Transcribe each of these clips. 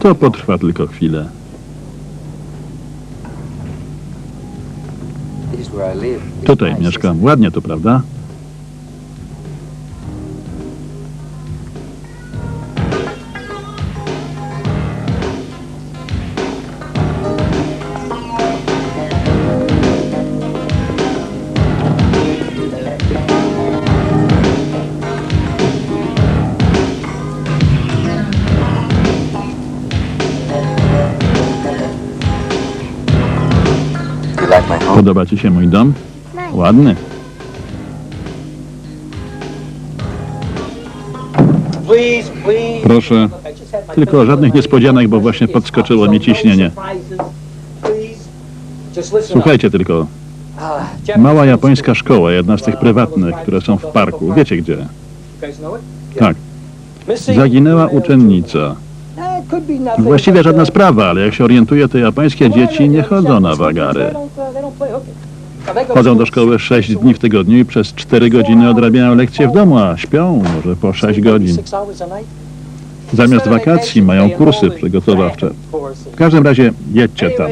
To potrwa tylko chwilę. Tutaj mieszkam. Ładnie to, prawda? Podoba ci się mój dom? Ładny. Proszę. Tylko żadnych niespodzianek, bo właśnie podskoczyło mi ciśnienie. Słuchajcie tylko. Mała japońska szkoła, jedna z tych prywatnych, które są w parku. Wiecie gdzie? Tak. Zaginęła uczennica. Właściwie żadna sprawa, ale jak się orientuję, to japońskie dzieci nie chodzą na wagary. Chodzą do szkoły 6 dni w tygodniu i przez 4 godziny odrabiają lekcje w domu, a śpią może po 6 godzin. Zamiast wakacji mają kursy przygotowawcze. W każdym razie jedźcie tam.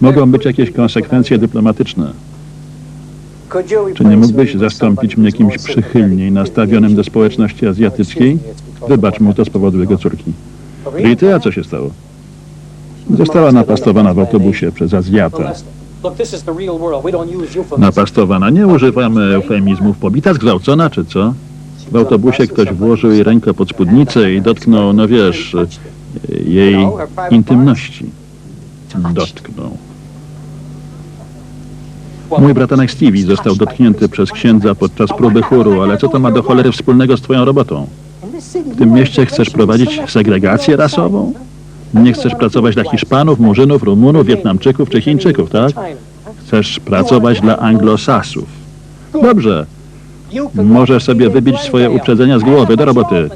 Mogą być jakieś konsekwencje dyplomatyczne. Czy nie mógłbyś zastąpić mnie kimś przychylniej nastawionym do społeczności azjatyckiej? Wybacz mu to z powodu jego córki. Rity, a co się stało? Została napastowana w autobusie przez Azjata. Napastowana. Nie używamy eufemizmów. Pobita, zgwałcona, czy co? W autobusie ktoś włożył jej rękę pod spódnicę i dotknął, no wiesz, jej intymności. Dotknął. Mój bratanek Stevie został dotknięty przez księdza podczas próby chóru, ale co to ma do cholery wspólnego z twoją robotą? W tym mieście chcesz prowadzić segregację rasową? Nie chcesz pracować dla Hiszpanów, Murzynów, Rumunów, Wietnamczyków czy Chińczyków, tak? Chcesz pracować dla Anglosasów. Dobrze, możesz sobie wybić swoje uprzedzenia z głowy. Do roboty.